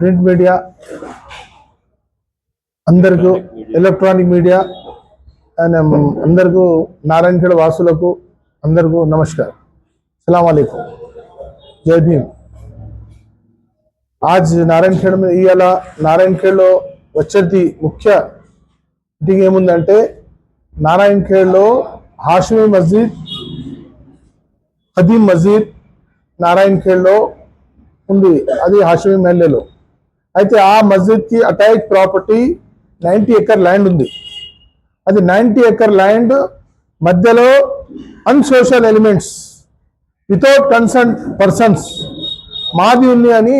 Print media అందరికీ electronic media and అందరికీ నారాయణఖేడ్ వాసులకు అందరికీ నమస్కారం. అస్సలం అలైకుం. జై భీమ్. ఆజ్ నారాయణఖేడ్ ఇవాళ నారాయణఖేడ్లో వచ్చేది ముఖ్య థింగ్ ఏముందంటే నారాయణఖేడ్లో హాషమీ మస్జిద్ హదీం మస్జిద్ నారాయణఖేడ్లో ఉంది. అది హాషమీ మహిళలో అయితే ఆ మస్జిద్కి attach property ninety acre land ఉంది. అది నైంటీ ఎకర్ ల్యాండ్ మధ్యలో unsocial elements without concern persons మాది ఉంది అని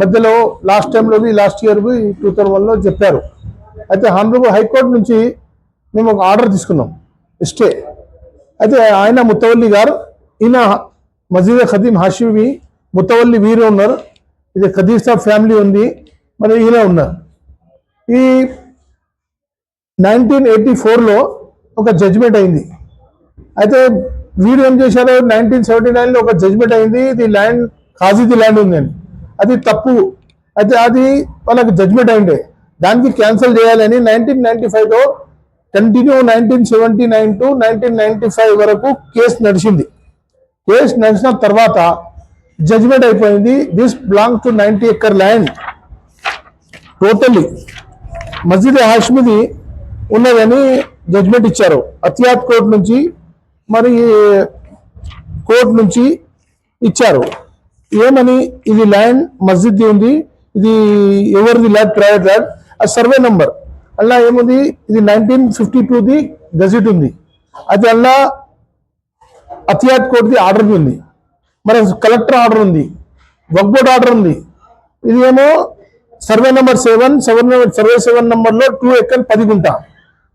మధ్యలో లాస్ట్ టైంలో లాస్ట్ ఇయర్ టూ థౌజండ్ వన్లో చెప్పారు. అయితే హండ్రబుల్ హైకోర్టు నుంచి మేము ఒక ఆర్డర్ తీసుకున్నాం స్టే. అయితే ఆయన ముత్తవల్లి గారు ఈయన మజీద్ ఖదీం హాషిమి ముత్తవల్లి వీరు ఉన్నారు. ఇది ఖదీర్ సాబ్ ఫ్యామిలీ ఉంది. మరి ఈయన ఉన్నారు. ఈ నైన్టీన్ ఎయిటీ ఫోర్లో ఒక జడ్జిమెంట్ అయింది. అయితే వీడు ఏం చేశారు నైన్టీన్ సెవెంటీ నైన్లో ఒక జడ్జిమెంట్ అయింది. ఇది ల్యాండ్ కాజీది ల్యాండ్ ఉంది అని. అది తప్పు. అయితే అది వాళ్ళకి జడ్జిమెంట్ అయిండే దానికి క్యాన్సిల్ చేయాలని నైన్టీన్ నైన్టీ ఫైవ్లో continue nineteen seventy nine to nineteen ninety five వరకు కేసు నడిచింది. కేసు నడిచిన తర్వాత జడ్జిమెంట్ అయిపోయింది. This belong to ninety acre land totally Masjid హాష్మిది ఉన్నదని జడ్జ్మెంట్ ఇచ్చారు. అతియాత్ కోర్టు నుంచి మరి కోర్టు నుంచి ఇచ్చారు. ఏమని? ఇది ల్యాండ్ మస్జిద్ది ఉంది. ఇది ఎవరిది ల్యాండ్? Private land. ఆ సర్వే నంబర్. అలా ఏముంది? ఇది నైన్టీన్ ఫిఫ్టీ టూది గజెట్ ఉంది. అది అలా అతియాత్ కోర్టుది ఆర్డర్ ఉంది. మరి కలెక్టర్ ఆర్డర్ ఉంది. వక్బోర్డ్ ఆర్డర్ ఉంది. ఇది ఏమో survey number seven seven survey seven నెంబర్లో టూ ఎక్కర్ పది గుంట.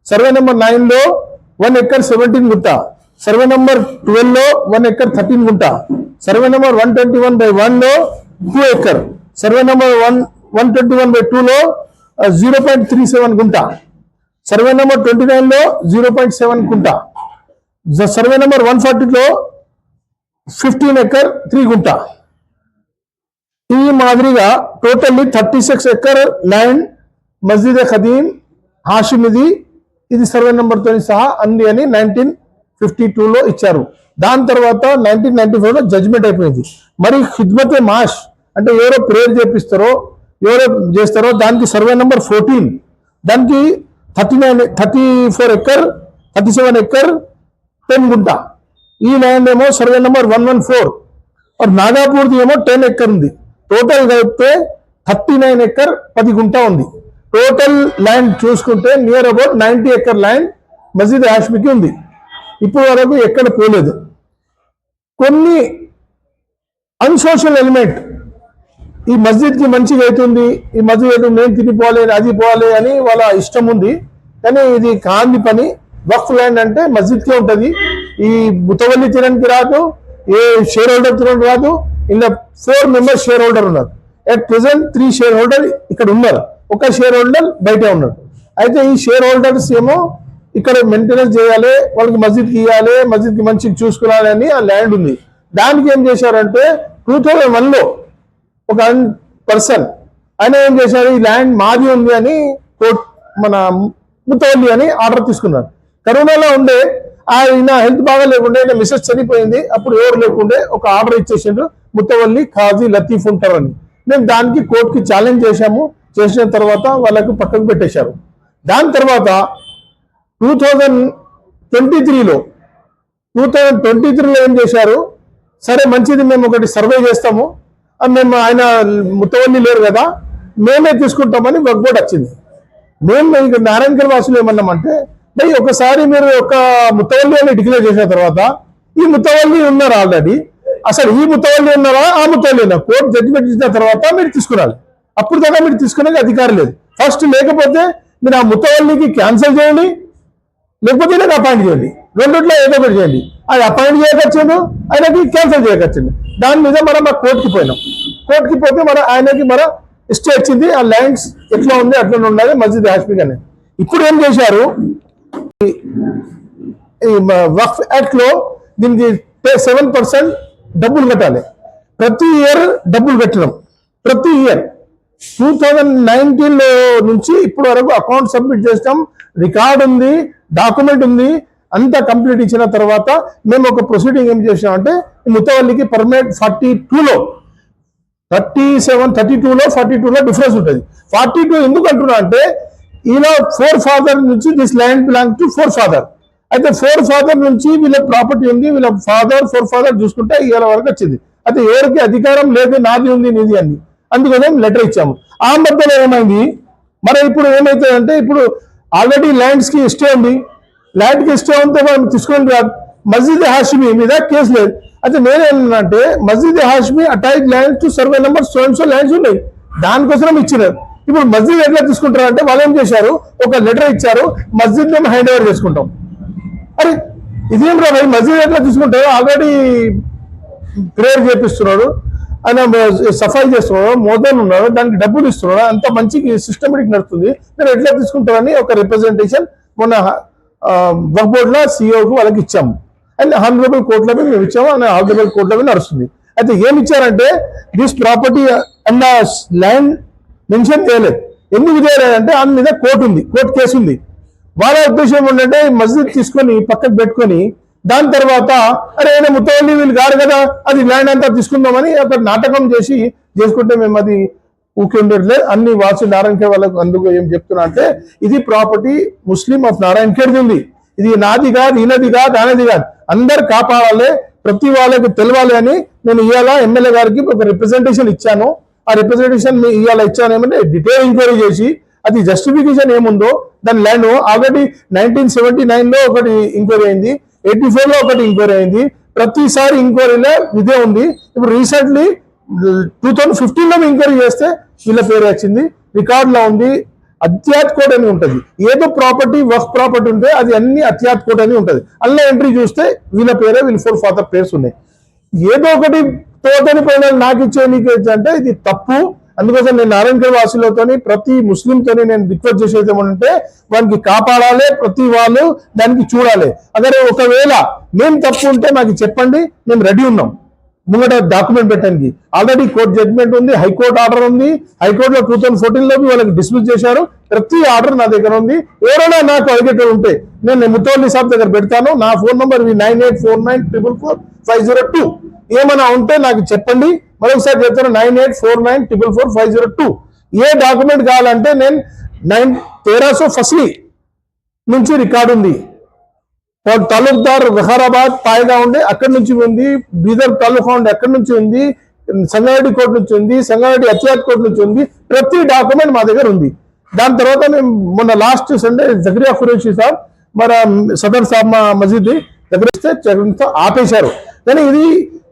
సర్వే నెంబర్ నైన్లో వన్ ఎక్కర్ సెవెంటీన్ గుంట. సర్వే నెంబర్ ట్వెల్వ్లో వన్ ఎక్కర్ థర్టీన్ గుంట. Survey number one twenty one by వన్లో two acre survey number one one twenty one by టూలో zero point three seven గుంట. Survey number twenty నైన్లో zero point seven గుంట. Survey number one ఫార్టీలో fifteen acre three గుంట. ఈ మాదిరిగా totally thirty six acre land Masjid Khadeem హాషిమిది ఇది. Survey నెంబర్తో సహా అంది అని నైన్టీన్ ఫిఫ్టీ టూలో ఇచ్చారు. దాని తర్వాత నైన్టీన్ నైన్టీ ఫైవ్లో జడ్జ్మెంట్ అయిపోయింది. మరి ఖిద్మతే మాష్ అంటే ఎవరో ప్రేయర్ చేపిస్తారో ఎవరో చేస్తారో దానికి సర్వే నెంబర్ ఫోర్టీన్. దానికి thirty nine thirty four acre thirty seven acre ten గుంట. ఈ ల్యాండ్ ఏమో survey number one one four. నాగాపూర్ది ఏమో టెన్ ఎక్కర్ ఉంది. టోటల్ కలిపితే థర్టీ నైన్ ఎక్కర్ పది గుంట ఉంది. టోటల్ ల్యాండ్ చూసుకుంటే near about ninety acre land Masjid హాష్మికి ఉంది. ఇప్పటి వరకు ఎక్కడ పోలేదు. కొన్ని అన్సోషల్ ఎలిమెంట్ ఈ మస్జిద్కి మంచిగా అవుతుంది ఈ మస్జిద్ అయితే నేను తిరిగిపోవాలి అది పోవాలి అని వాళ్ళ ఇష్టం ఉంది. కానీ ఇది కాంది పని. వక్ఫ్ ల్యాండ్ అంటే మస్జిద్కే ఉంటుంది. ఈ ముతవల్లి తినడానికి రాదు ఏ షేర్ హోల్డర్ తినడానికి రాదు ఇలా ఫోర్ మెంబర్స్ షేర్ హోల్డర్ ఉన్నారు. At present three share holder ఇక్కడ ఉన్నారు. ఒక షేర్ హోల్డర్ బయటే ఉన్నాడు. అయితే ఈ షేర్ హోల్డర్స్ ఏమో ఇక్కడ మెయింటెనెన్స్ చేయాలి వాళ్ళకి మస్జిద్కి ఇవ్వాలి మస్జిద్కి మంచిగా చూసుకోవాలి అని ఆ ల్యాండ్ ఉంది. దానికి ఏం చేశారంటే టూ థౌజండ్ వన్లో ఒక పర్సన్ ఆయన ఏం చేశారు ఈ ల్యాండ్ మాది ఉంది అని కోర్ట్ మన ముత్తవల్లి అని ఆర్డర్ తీసుకున్నారు. కరోనాలో ఉండే ఆయన హెల్త్ బాగా లేకుండే మిస్సెస్ చనిపోయింది అప్పుడు ఎవరు లేకుండే ఒక ఆర్డర్ ఇచ్చేసిండ్రు. ముత్తవల్లి ఖాజీ లతీఫ్ ఉంటారు అని మేము దానికి కోర్టుకి ఛాలెంజ్ చేశాము. చేసిన తర్వాత వాళ్ళకు పక్కకు పెట్టేశారు. దాని తర్వాత టూ థౌజండ్ ట్వంటీ త్రీలో టూ థౌజండ్ ట్వంటీ త్రీలో ఏం చేశారు? సరే మంచిది మేము ఒకటి సర్వే చేస్తాము. మేము ఆయన ముత్తవల్లి లేరు కదా మేమే తీసుకుంటామని వగ్బోర్డ్ వచ్చింది. మేము ఇక నారాయణకర్ వాసులు ఏమన్నామంటే భయ్ ఒకసారి మీరు ఒక ముత్తవల్లి అని డిక్లేర్ చేసిన తర్వాత ఈ ముత్తవల్లి ఉన్నారు ఆల్రెడీ అసలు ఈ ముత్తవల్లి ఉన్నారా? ఆ ముత్తవల్లి ఉన్నారు కోర్టు జడ్జిమెంట్ ఇచ్చిన తర్వాత మీరు తీసుకురాలి. అప్పుడు దాకా మీరు తీసుకునే అధికారం లేదు. ఫస్ట్ లేకపోతే మీరు ఆ ముత్తవల్లికి క్యాన్సిల్ చేయండి. లేకపోతే నాకు అపాయింట్ చేయండి. రెండిట్లో ఏదో ఒకటి చేయండి. అది అపాయింట్ చేయకొచ్చిండు ఆయనకి క్యాన్సిల్ చేయకొచ్చిండు. దాని మీద మనం మా కోర్టుకి పోయినాం. కోర్టుకి పోతే మన ఆయనకి మన ఇష్టం వచ్చింది. ఆ ల్యాండ్స్ ఎట్లా ఉంది అట్లా ఉండాలి మస్జిద్ హాస్పిటల్ అని ఇప్పుడు ఏం చేశారు? ఈ వక్ఫ్ యాక్ట్లో దీనికి సెవెన్ పర్సెంట్ డబ్బులు కట్టాలి. ప్రతి ఇయర్ డబ్బులు కట్టడం. ప్రతి ఇయర్ టూ థౌజండ్ నైన్టీన్లో నుంచి ఇప్పటి వరకు అకౌంట్ సబ్మిట్ చేస్తాం రికార్డ్ ఉంది డాక్యుమెంట్ ఉంది. అంతా కంప్లీట్ ఇచ్చిన తర్వాత మేము ఒక ప్రొసీడింగ్ ఏం చేసామంటే ముత్తవల్లికి పర్మనెంట్ ఫార్టీ టూలో థర్టీ సెవెన్ థర్టీ టూలో ఫార్టీ టూలో డిఫరెన్స్ ఉంటుంది. ఫార్టీ టూ ఎందుకు అంటున్నా అంటే ఈలో ఫోర్ ఫాదర్ నుంచి this land belong to forefather అయితే ఫోర్ ఫాదర్ నుంచి వీళ్ళ ప్రాపర్టీ ఉంది వీళ్ళ ఫాదర్ ఫోర్ ఫాదర్ చూసుకుంటే ఇవాళ వరకు వచ్చింది. అయితే ఎవరికి అధికారం లేదు నాది ఉంది నీది అని. అందుకనే లెటర్ ఇచ్చాము. ఆ మధ్యలో ఏమైంది? మరి ఇప్పుడు ఏమవుతుందంటే ఇప్పుడు ఆల్రెడీ ల్యాండ్స్కి ఇష్టే ఉంది. ల్యాండ్కి ఇష్టే ఉంటే మనం తీసుకొని రాదు మస్జిద్ హాషిమి మీద కేసు లేదు. అయితే నేనేమంటే Masjid Hashimi attach land to survey number so so lands ఉన్నాయి. దానికోసం ఇచ్చినారు. ఇప్పుడు మస్జిద్ ఎట్లా తీసుకుంటారు అంటే వాళ్ళు ఏం చేశారు? ఒక లెటర్ ఇచ్చారు. మస్జిద్ మేము హ్యాండ్ ఓవర్ చేసుకుంటాం. అరే ఇదేం రా భయ్? మసీద్ ఎట్లా చూసుకుంటే ఆల్రెడీ ప్రేయర్ చేపిస్తున్నాడు. ఆయన సఫాయి చేస్తున్నాడు మోదన్ ఉన్నాడు దానికి డబ్బులు ఇస్తున్నాడు అంత మంచి సిస్టమేటిక్ నడుస్తుంది. నేను ఎట్లా తీసుకుంటామని ఒక రిప్రజెంటేషన్ మొన్న వర్క్ బోర్డులో వాళ్ళకి ఇచ్చాము అండ్ హానరబుల్ కోర్టులో మీద మేము ఇచ్చాము అండ్ హానరబుల్ కోర్టులో మీద నడుస్తుంది. అయితే ఏమి ఇచ్చారంటే this property and land mention చేయలేదు. ఎందుకు చేయలేదంటే ఆమె మీద కోర్టు ఉంది కోర్టు కేసు ఉంది. వాళ్ళ ఉద్దేశం ఏంటంటే మస్జిద్ తీసుకొని పక్కకు పెట్టుకొని దాని తర్వాత అరే ఆయన ముత్తవల్లి వీళ్ళు కాదు కదా అది ల్యాండ్ అంతా తీసుకుందామని ఒక నాటకం చేసి చేసుకుంటే మేము అది ఊకే ఉండట్లేదు అన్ని వాసు నారాయణఖేడ్ వాళ్ళకు అందుకు ఏం చెప్తున్నా అంటే ఇది ప్రాపర్టీ ముస్లిం ఆఫ్ నారాయణఖేడ్ది ఉంది. ఇది నాది కాదు ఈయనది కాదు అనేది కాదు. అందరు కాపాడాలి ప్రతి వాళ్ళకి తెలవాలి అని నేను ఇవాళ ఎమ్మెల్యే గారికి ఒక రిప్రజెంటేషన్ ఇచ్చాను. ఆ రిప్రజెంటేషన్ ఇవాళ ఇచ్చాను ఏమంటే డీటెయిల్ ఎంక్వైరీ చేసి అది జస్టిఫికేషన్ ఏముందో దాని ల్యాండ్ ఆల్రెడీ నైన్టీన్ సెవెంటీ నైన్లో ఒకటి ఎంక్వైరీ అయింది ఎయిటీ ఫోర్లో ఒకటి ఎంక్వైరీ అయింది ప్రతిసారి ఎంక్వైరీలో ఇదే ఉంది. ఇప్పుడు రీసెంట్లీ టూ థౌజండ్ ఫిఫ్టీన్లో ఎంక్వైరీ చేస్తే వీళ్ళ పేరు వచ్చింది రికార్డ్లో ఉంది అత్యాత్ కోడ్ అని ఉంటుంది. ఏదో ప్రాపర్టీ వర్క్ ప్రాపర్టీ ఉంటే అది అన్ని అత్యాత్ కోడ్ అని ఉంటుంది. అందులో ఎంట్రీ చూస్తే వీళ్ళ పేరే వీళ్ళ ఫోర్ ఫాదర్ పేర్స్ ఉన్నాయి. ఏదో ఒకటి తోటని పైన నాకు ఇచ్చే నీకు అంటే ఇది తప్పు అందుకోసం నేను నారాయణగఢ్ వాసులతోని ప్రతి ముస్లింతోని నేను రిక్వెస్ట్ చేసేది ఏమంటే వానికి కాపాడాలి ప్రతి వాళ్ళు దానికి చూడాలి. అదే ఒకవేళ మేము తప్పు ఉంటే నాకు చెప్పండి మేము రెడీ ఉన్నాం. ముంగట డాక్యుమెంట్ పెట్టడానికి. ఆల్రెడీ కోర్టు జడ్జ్మెంట్ ఉంది హైకోర్టు ఆర్డర్ ఉంది. హైకోర్టులో టూ థౌసండ్ ఫోర్టీన్లో వాళ్ళకి డిస్మిస్ చేశారు. ప్రతి ఆర్డర్ నా దగ్గర ఉంది. ఎవరైనా నాకు అడిగేటప్పుడు ఉంటే నేను ముత్తవల్లి సాబ్ దగ్గర పెడతాను. నా phone number nine eight four nine triple four five zero two. ఏమైనా ఉంటే నాకు చెప్పండి. మరొకసారి చెప్తాను nine eight four nine triple four five zero two ఏ డాక్యుమెంట్ కావాలంటే నేను నైన్ తేరాసో ఫస్లీ నుంచి రికార్డు ఉంది. తాలూక్దార్ విహారాబాద్ పాయగా ఉండి అక్కడి నుంచి ఉంది బీదర్ తాలూకా ఉండి అక్కడి నుంచి ఉంది సంగారెడ్డి కోర్టు నుంచి ఉంది సంగారెడ్డి అత్యాత్ కోర్టు నుంచి ఉంది ప్రతి డాక్యుమెంట్ మా దగ్గర ఉంది. దాని తర్వాత మేము మొన్న లాస్ట్ సండే జగ్రియా ఖురేషి సాబ్ మన సదర్ సాబ్ మా మసీద్ దగ్గర ఇస్తే జగన్తో ఆపేశారు. కానీ ఇది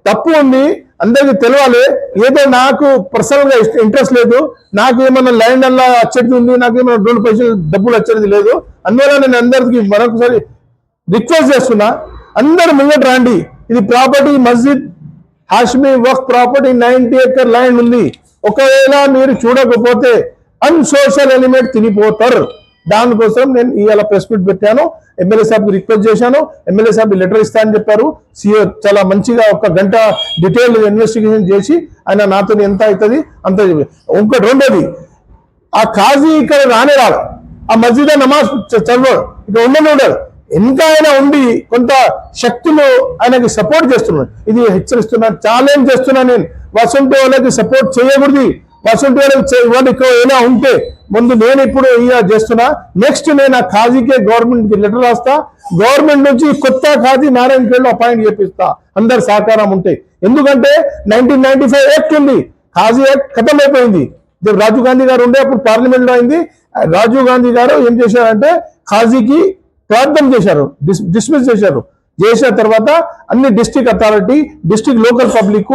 తప్పు ఉంది అందరికీ తెలవాలి. ఏదో నాకు పర్సనల్గా ఇంట్రెస్ట్ లేదు. నాకు ఏమన్నా ల్యాండ్ అలా వచ్చేది ఉంది నాకు ఏమైనా రెండు పైసలు డబ్బులు వచ్చేది లేదు. అందువల్ల నేను అందరికి మరొకసారి రిక్వెస్ట్ చేస్తున్నా. అందరు ముంగట రండి. ఇది ప్రాపర్టీ మస్జిద్ హాష్మీ వక్ ప్రాపర్టీ నైన్టీ ఎకర్ ల్యాండ్ ఉంది. ఒకవేళ మీరు చూడకపోతే అన్సోషల్ ఎలిమెంట్ తినిపోతారు. దానికోసం నేను ఇవాళ ప్రెస్ మీట్ పెట్టాను. ఎమ్మెల్యే సాబ్కి రిక్వెస్ట్ చేశాను. ఎమ్మెల్యే సాబ్ లెటర్ ఇస్తా అని చెప్పారు. సీఓ చాలా మంచిగా ఒక గంట డీటెయిల్ ఇన్వెస్టిగేషన్ చేసి ఆయన నాతో ఎంత అవుతుంది అంత ఇంకోటి రెండోది ఆ ఖాజీ ఇక్కడ రానే రాడు. ఆ మస్జిద్ నమాజ్ చదవడు. ఇక్కడ ఉండనే ఉండడు. ఎంత ఆయన ఉండి కొంత శక్తులు ఆయనకి సపోర్ట్ చేస్తున్నాడు. ఇది హెచ్చరిస్తున్నా ఛాలెంజ్ చేస్తున్నా నేను. వసంత వాళ్ళకి సపోర్ట్ చేయకూడదు. వసంత వాళ్ళకి చే- ఇక్కడ ఏమైనా ఉంటే ముందు నేను ఇప్పుడు ఇక చేస్తున్నా. నెక్స్ట్ నేను ఆ ఖాజీకే గవర్నమెంట్కి లెటర్ రాస్తా. గవర్నమెంట్ నుంచి కొత్త ఖాజీ నారాయణ పేరులో అపాయింట్ చేపిస్తా. అందరు సహకారం ఉంటే. ఎందుకంటే నైన్టీన్ నైన్టీ ఫైవ్ యాక్ట్ ఉంది. ఖాజీ యాక్ట్ ఖతం అయిపోయింది రాజీవ్ గాంధీ గారు ఉండే అప్పుడు పార్లమెంట్లో అయింది. రాజీవ్ గాంధీ గారు ఏం చేశారంటే ఖాజీకి ప్రార్థన చేశారు. డిస్ డిస్మిస్ చేశారు. చేసిన తర్వాత అన్ని district authority district local public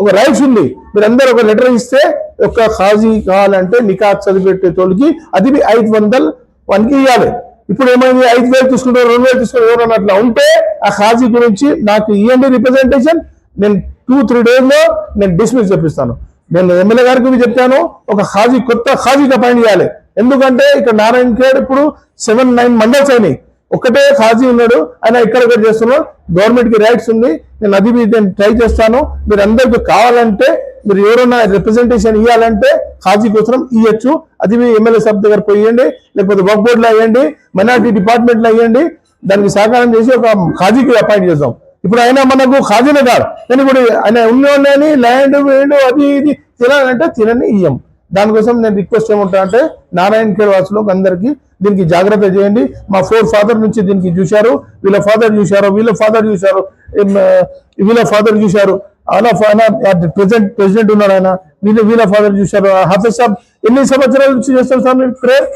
ఒక రైట్స్ ఉంది. మీరందరూ ఒక లెటర్ ఇస్తే ఒక ఖాజీ కావాలంటే నికా చదివిపెట్టే తోలికి అది మీ ఐదు వందలు వానికి ఇవ్వాలి ఇప్పుడు ఏమైంది? ఐదు వేలు తీసుకుంటారు రెండు వేలు తీసుకుంటారు ఎవరన్నా అట్లా ఉంటే ఆ ఖాజీ గురించి నాకు ఇవ్వండి రిప్రజెంటేషన్ నేను టూ త్రీ డేస్లో నేను డిస్మిస్ చెప్పిస్తాను నేను ఎమ్మెల్యే గారికి చెప్తాను ఒక ఖాజీ కొత్త ఖాజీకి అపాయింట్ చేయాలి. ఎందుకంటే ఇక్కడ నారాయణ ఖేడ్ ఇప్పుడు సెవెన్ నైన్ మండల్స్ అయినాయి ఒకటే ఖాజీ ఉన్నాడు. ఆయన ఇక్కడ ఇక్కడ చేస్తున్నాడు గవర్నమెంట్కి రైట్స్ ఉంది. నేను అది మీద నేను ట్రై చేస్తాను. మీరు అందరికి కావాలంటే మీరు ఎవరైనా రిప్రజెంటేషన్ ఇవ్వాలంటే ఖాజీ కోసం ఇవ్వచ్చు అది మీ ఎమ్మెల్యే సభ దగ్గర పోయండి లేకపోతే వర్క్ బోర్డులో అయ్యండి మైనార్టీ డిపార్ట్మెంట్లో అయ్యండి దానికి సహకారం చేసి ఒక ఖాజీకి అపాయింట్ చేద్దాం. ఇప్పుడు ఆయన మనకు ఖాజీనే కాదు. కానీ ఇప్పుడు ఆయన ఉన్నోళ్ళని ల్యాండ్ వేండు అది ఇది తినాలంటే తినని ఇయ్యం. దానికోసం నేను రిక్వెస్ట్ ఏమంటా అంటే నారాయణ ఖేడ్ వాసులకు అందరికీ దీనికి జాగ్రత్త చేయండి. మా ఫోర్ ఫాదర్ నుంచి దీనికి చూశారు. వీళ్ళ ఫాదర్ చూశారు. వీళ్ళ ఫాదర్ చూశారు. వీళ్ళ ఫాదర్ చూశారు. అలా ప్రెసిడెంట్ ప్రెసిడెంట్ ఉన్నాడు ఆయన. వీళ్ళ వీళ్ళ ఫాదర్ చూశారు. హాఫీజ్ సాబ్ ఎన్ని సంవత్సరాల నుంచి చేస్తారు సార్ మీరు ప్రేయర్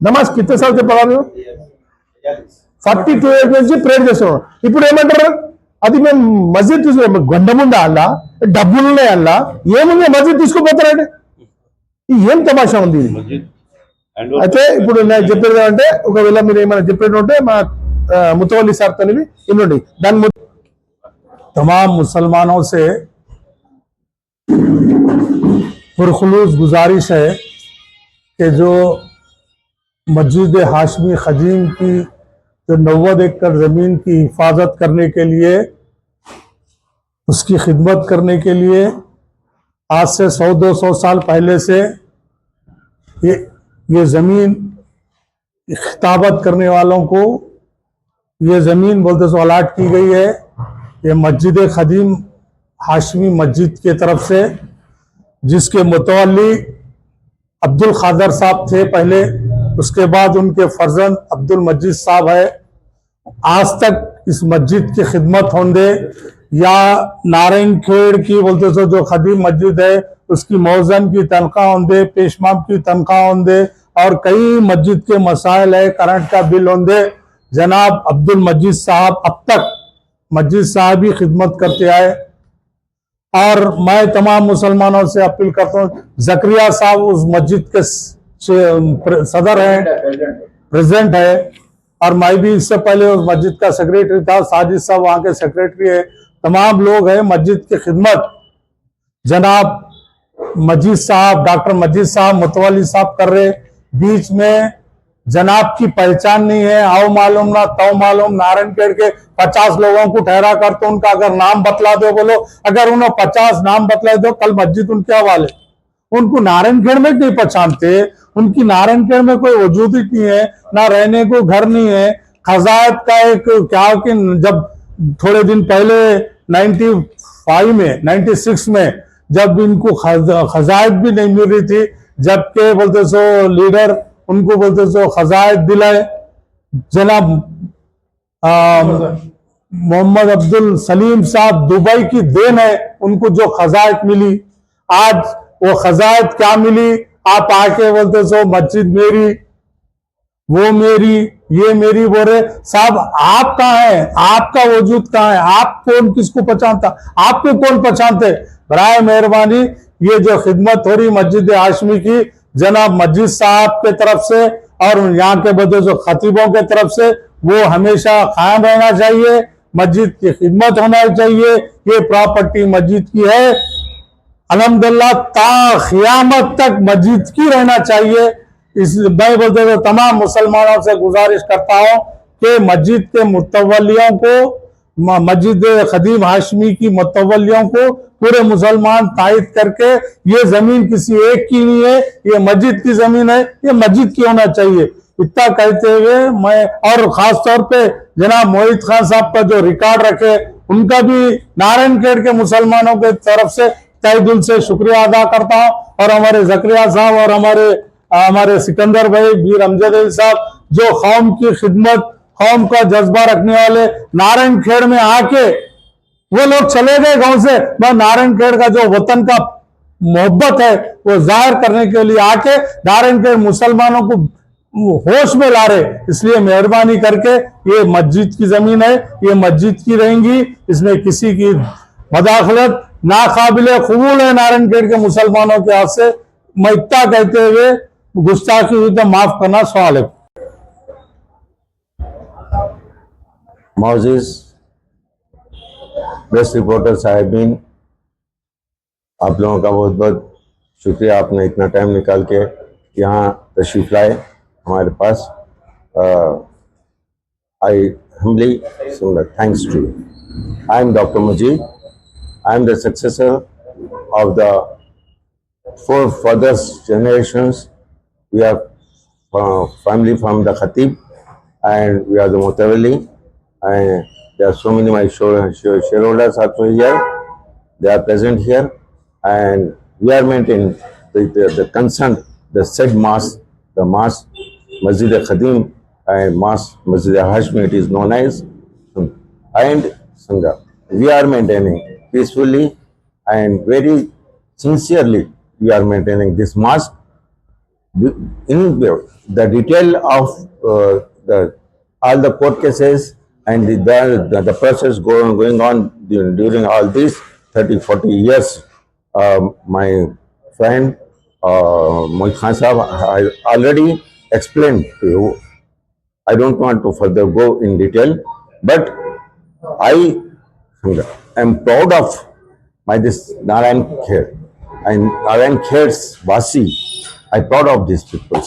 నమాజ్ కిత్త సార్ చెప్పాలా ఫార్టీ టూ ఇయర్స్ నుంచి ప్రేయర్ చేస్తాం ఇప్పుడు ఏమంటారు? అది మేము మస్జిద్ తీసుకున్నాం గొండముందా అల్లా? డబ్బులున్నాయి అల్లా? ఏముంది మస్జిద్ తీసుకుపోతారండి ఏం తమాషా ఉంది ఇది? అయితే ఇప్పుడు నేను చెప్పేది ఒకవేళ మీరు ఏమైనా చెప్పేది ఉంటే మా تمام مسلمانوں سے پرخلوص گزارش ہے کہ جو مسجد ہاشمی خجیم کی جو نوے ایکڑ زمین کی حفاظت کرنے کے لیے اس کی خدمت کرنے کے لیے آج سے سو دو سو سال پہلے سے یہ یہ زمین خطابت کرنے والوں کو یہ زمین بولتے سو الاٹ کی گئی ہے، یہ مسجد قدیم ہاشمی مسجد کے طرف سے، جس کے متولی عبد القادر صاحب تھے پہلے، اس کے بعد ان کے فرزند عبد المجید صاحب ہے۔ آج تک اس مسجد کی خدمت ہوندے یا نارائن کھیڑ کی بولتے سو جو قدیم مسجد ہے، اس کی موزن کی تنخواہ ہوندے پیشمام کی تنخواہ ہوندے اور کئی مسجد کے مسائل ہے کرنٹ کا بل ہوندے جناب عبد المجید صاحب اب تک مسجد صاحب ہی خدمت کرتے آئے۔ اور میں تمام مسلمانوں سے اپیل کرتا ہوں زکریہ صاحب اس مسجد کے صدر ہیں پریزنٹ ہے۔ اور میں بھی اس سے پہلے اس مسجد کا سیکریٹری تھا، ساجد صاحب وہاں کے سیکریٹری ہے تمام لوگ ہیں مسجد کی خدمت۔ جناب مجید صاحب، ڈاکٹر مجید صاحب متولی صاحب کر رہے۔ بیچ میں جناب کی پہچان نہیں ہے، آؤ معلوم نہ، تو معلوم، نارن پیڑ کے پچاس لوگوں کو ٹھہرا کر تو ان کا اگر نام بتلا دو، بولو، اگر انہوں پچاس نام بتلا دو، کل مسجد ان کے حوالے۔ ان کو نارن کھیڑ میں نہیں پہچانتے، ان کی نارن کھیڑ میں کوئی وجود ہی نہیں ہے، نہ رہنے کو گھر نہیں ہے۔ خزائت کا ایک کیا کہ جب تھوڑے دن پہلے نائنٹی فائیو میں، نائنٹی سکس میں جب ان کو خزائت بھی نہیں مل رہی تھی جبکہ بولتے سو لیڈر ان کو بولتے سو خزائد دلائے، جناب محمد عبد السلیم صاحب دبئی کی دین ہے، ان کو جو خزائد ملی۔ آج وہ خزائد کیا ملی؟ آپ آ کے بولتے سو مسجد میری، وہ میری، یہ میری بولے صاحب، آپ کہاں ہیں؟ آپ کا وجود کہاں ہے؟ آپ کون کس کو پہچانتا؟ آپ کو کون پہچانتے؟ برائے مہربانی یہ جو خدمت ہو رہی مسجد ہاشمی کی، جناب مسجد صاحب کے طرف سے اور یہاں کے بدے جو خطیبوں کے طرف سے، وہ ہمیشہ قائم رہنا چاہیے، مسجد کی خدمت ہونا چاہیے، یہ پراپرٹی مسجد کی ہے۔ الحمدللہ تا قیامت تک مسجد کی رہنا چاہیے۔ اس میں بدے تمام مسلمانوں سے گزارش کرتا ہوں کہ مسجد کے متولیوں کو، مسجد قدیم ہاشمی کی متولیوں کو پورے مسلمان تائید کر کے یہ زمین کسی ایک کی نہیں ہے، یہ مسجد کی زمین ہے، یہ مسجد کی ہونا چاہیے؟ اتنا کہتے ہوئے میں اور خاص طور پہ جناب موہت خان صاحب کا جو ریکارڈ رکھے، ان کا بھی نارائن کھیڑ کے مسلمانوں کے طرف سے تہ دل سے شکریہ ادا کرتا ہوں۔ اور ہمارے زکریہ صاحب اور ہمارے ہمارے سکندر بھائی بیر امجد علی صاحب، جو قوم کی خدمت، قوم کا جذبہ رکھنے والے نارائن کھیڑ میں آ کے وہ لوگ چلے گئے گاؤں سے۔ وہ نارائن کھیڑ کا جو وطن کا محبت ہے، وہ ظاہر کرنے کے لیے آ کے نارائن مسلمانوں کو ہوش میں لا رہے اس لیے مہربانی کر کے یہ مسجد کی زمین ہے، یہ مسجد کی رہیں گی۔ اس میں کسی کی مداخلت ناقابل قبول ہے نارائن کھیڑ کے مسلمانوں کے ہاتھ سے۔ متا کہتے ہوئے گستاخی ہوئی تو معاف کرنا۔ سوال ہے معزز پریس رپورٹر صاحبین آپ لوگوں کا بہت بہت شکریہ، آپ نے اتنا ٹائم نکال کے یہاں تشریف لائے ہمارے پاس۔ آئی ہملی تھینکس ٹو یو آئی ایم ڈاکٹر مجید آئی ایم دا سکسیسر آف دا فور فادرس جنریشنس وی آر فیملی فرام دا خطیب اینڈ وی آر دا متولی اینڈ there are so many my share- share- shareholders also here. They are present here and we are maintaining the, the, the concern, the said mass, the mass Masjid al-Khadim and mosque, Masjid al-Hashmi, it is known as. And Sangha. We are maintaining peacefully and very sincerely we are maintaining this mosque in the, the detail of uh, the all the court cases and the, the, the process going, going on during, all these 30 40 years. Um, my friend uh, Khan Sahab I already explained to you. I don't want to further go in detail but I am proud of my this Narayan Kher. And Narayan Kher's Vasi. I proud of these people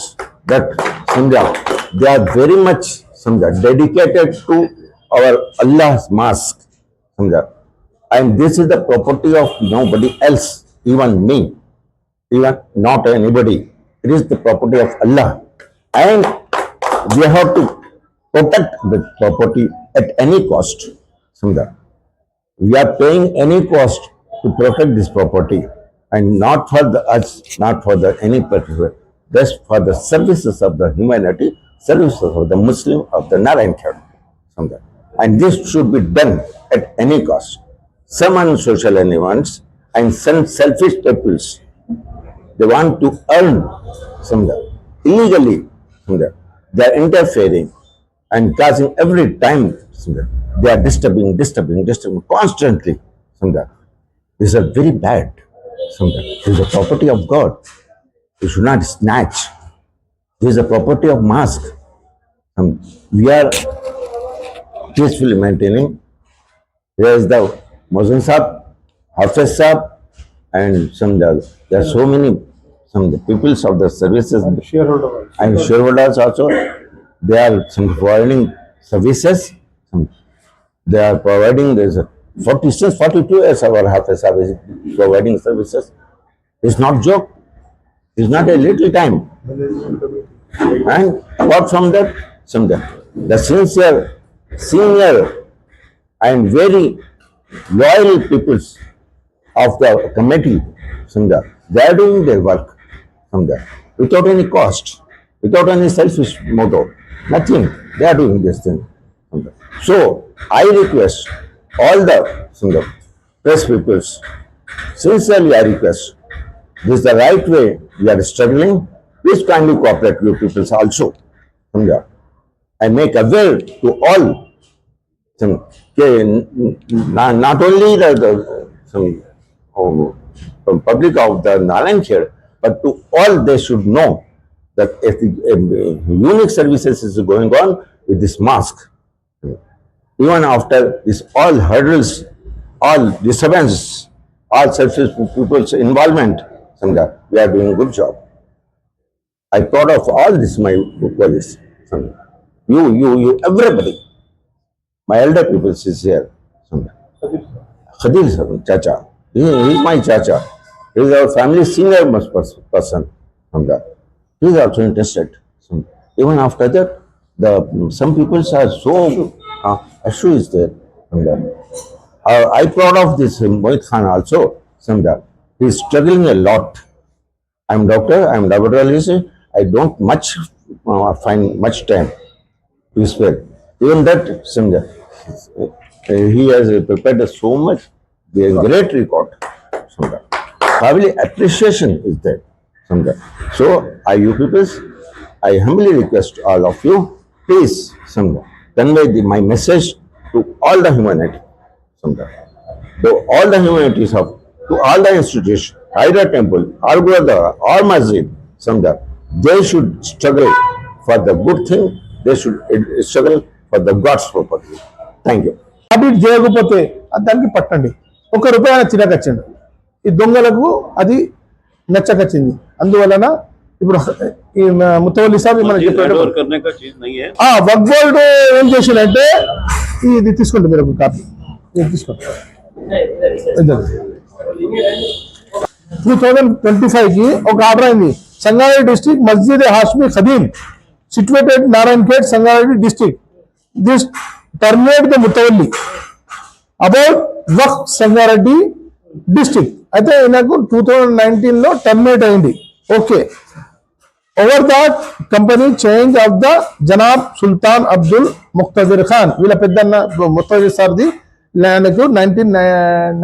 that Samjha, they are very much Samjha, dedicated to our Allah's mask. And this is the property of nobody else, even me, even not anybody. It is the property of Allah. And we have to protect the property at any cost. Samjha we are paying any cost to protect this property and not for the us, not for the any particular, just for the services of the humanity, services of the Muslim of the Narayan Khel. Somewhere. And this should be done at any cost. Some unsocial elements and some selfish peoples, they want to earn somewhere illegally somewhere. They are interfering and causing every time somewhere. They are disturbing, disturbing, disturbing constantly somewhere. These are very bad somewhere. This is a property of God. You should not snatch. This is a property of mosque. Um, we are peacefully maintaining. Here is the Muslim Sahib, Hafiz Sahib, and some the, there are so many some the peoples of the services shareholder. and shareholders also, they are some providing services. Some, they are providing there's a 40 since 42 years our Hafiz Sahib is providing services. It's not joke. It's not a little time. And apart from that, some the, the sincere, senior and very loyal peoples of the committee, Sundar, they are doing their work there without any cost, without any selfish motive, nothing. They are doing this thing. Sundar. So I request all the Sundar, press peoples, sincerely I request, this is the right way we are struggling. Please kindly cooperate you peoples also. Sundar. I make a aware to all some, not, not only the, the some oh, from public of the here, but to all they should know that if the um, unique services is going on with this mask. even after this all hurdles, all disturbances, all selfish people's involvement, Samja, we are doing a good job. I thought of all this, my police. You, you, you, everybody. My elder people is here. Khadil sir, Chacha. He, is my Chacha. He is our family senior most person. He is also interested. Even after that, the some people are so. Uh, Ashu is there. Uh, I proud of this uh, Mohit Khan also. Samja. He is struggling a lot. I am doctor. I am laboratory. I don't much uh, find much time spare. Even that, Samja, uh, he has prepared so much, the great record. Samja. Family appreciation is there. Samja. So, I you peoples, I humbly request all of you, please, Samja, convey the, my message to all the humanity. Samja. To all the humanities of, to all the institutions, either temple, or Gurdwara, or masjid, Samja, they should struggle for the good thing, they should struggle for the God's property thank you update చేయకపోతే దానికి పట్టండి. ఒక రూపాయి చిరాకొచ్చండి ఈ దొంగలకు అది నచ్చకచ్చింది. అందువలన ఇప్పుడు ముత్తవల్లి సార్ వర్క్ బోర్డ్ ఏం చేసిందంటే ఇది తీసుకోండి మీరు కాపీ. ఇది తీసుకోండి. టూ థౌజండ్ ట్వంటీ ఫైవ్కి ఒక ఆర్డర్ అయింది. Sangareddy district Masjid Hashmi Qadeem. Situated Narayan Khed Sangareddy district this terminate the ముత్తవల్లి. About వక్ సంగారెడ్డి డిస్టిక్. అయితే నాకు టూ థౌజండ్ నైన్టీన్లో టర్మినేట్ అయింది. Okay. Over that company change of the Janab Sultan Abdul ముక్తజర్ ఖాన్ వీళ్ళ పెద్దన్న ముత్తదిర్ సార్ది ఆయనకు నైన్టీన్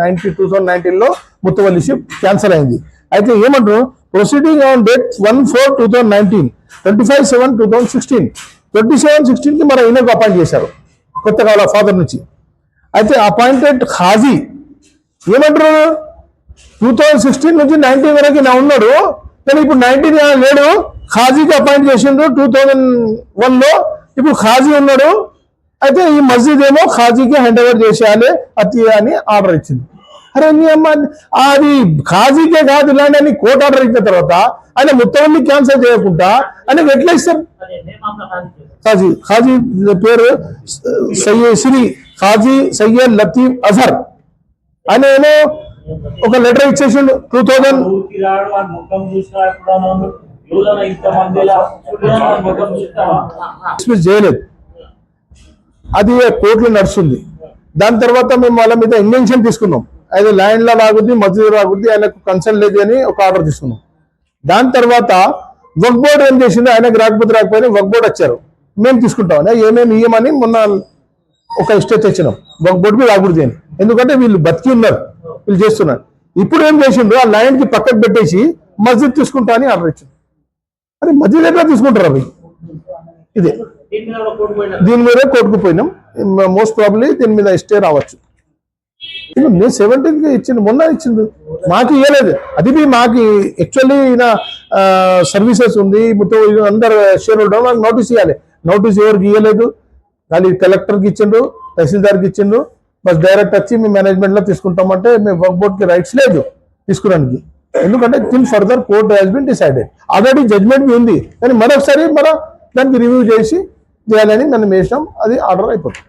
నైన్టీ టూ థౌజండ్ నైన్టీన్లో ముత్తవల్లి షిప్ క్యాన్సల్ అయింది. అయితే ఏమంటారు? Proceeding on date one four two thousand nineteen twenty five seven two thousand sixteen twenty seven సిక్స్టీన్కి మన ఈయనకు అపాయింట్ చేశారు కొత్తగా వాళ్ళ ఫాదర్ నుంచి. అయితే అపాయింటెడ్ ఖాజీ ఏమంటారు టూ థౌజండ్ సిక్స్టీన్ నుంచి నైన్టీన్ వరకు నా ఉన్నాడు కానీ ఇప్పుడు నైన్టీన్ లేడు ఖాజీకి అపాయింట్ చేసిండు టూ థౌజండ్ వన్లో ఇప్పుడు ఖాజీ ఉన్నాడు అయితే ఈ మస్జిద్ ఏమో ఖాజీకి హ్యాండ్ ఓవర్ చేసేయాలి అతి అని ఆర్డర్ ఇచ్చింది. అరే నీ అమ్మ అది ఖాజీకే కాదు ఇలాంటి అని కోర్టు ఆర్డర్ ఇచ్చిన తర్వాత ఆయన మొత్తం క్యాన్సిల్ చేయకుండా ఆయనకు ఎట్లా ఇస్తారు ఖాజీ ఖాజీ పేరు సయ్యద్ శ్రీ ఖాజీ సయ్యద్ లతీఫ్ అజహర్. ఆయన ఏమో ఒక లెటర్ ఇచ్చేసిండు టూ థౌజండ్ డిస్మిస్ చేయలేదు. అది కోర్టులో నడుస్తుంది. దాని తర్వాత మేము వాళ్ళ మీద ఇంజెక్షన్ తీసుకున్నాం. అది ల్యాండ్లో లాగుద్ది మధ్య లాగుద్ది ఆయనకు కన్సల్ట్ లేదు అని ఒక ఆర్డర్ తీసుకున్నాం. దాని తర్వాత వర్క్ బోర్డ్ ఏం చేసింది? ఆయనకు రాకపోతే రాకపోయినా వర్క్ బోర్డ్ వచ్చారు. మేము తీసుకుంటాం. ఏమేమి ఇయ్యమని మొన్న ఒక ఇష్ట తెచ్చినాం వర్క్ బోర్డు మీద రాకూడదు అని. ఎందుకంటే వీళ్ళు బతికి ఉన్నారు. వీళ్ళు చేస్తున్నారు. ఇప్పుడు ఏం చేసిండ్రు? ఆ ల్యాండ్కి పక్కకు పెట్టేసి మస్జిద్ తీసుకుంటా అని ఆర్డర్ ఇచ్చింది అరే మస్జిద్ ఎట్లా తీసుకుంటారు అవి? ఇదే. దీని మీద కోర్టుకు పోయినాం. మోస్ట్ ప్రాబ్లీ దీని మీద స్టే రావచ్చు. నేను సెవెంటీన్కి ఇచ్చింది మొన్న ఇచ్చింది. మాకు ఇవ్వలేదు అది మీ మాకు యాక్చువల్లీ ఈయన సర్వీసెస్ ఉంది మొత్తం అందరు షేర్ హోల్డర్ నాకు నోటీస్ ఇవ్వాలి నోటీస్ ఎవరికి ఇవ్వలేదు కానీ కలెక్టర్కి ఇచ్చిండు తహసీల్దార్కి ఇచ్చిండు. బస్ డైరెక్ట్ వచ్చి మేము మేనేజ్మెంట్లో తీసుకుంటామంటే మేము వర్క్ బోర్డ్కి రైట్స్ లేదు తీసుకోవడానికి ఎందుకంటే till further court has been decided already judgment ఉంది. కానీ మరొకసారి మన దానికి రివ్యూ చేసి చేయాలని నన్ను మేషం అది ఆర్డర్ అయిపోతుంది.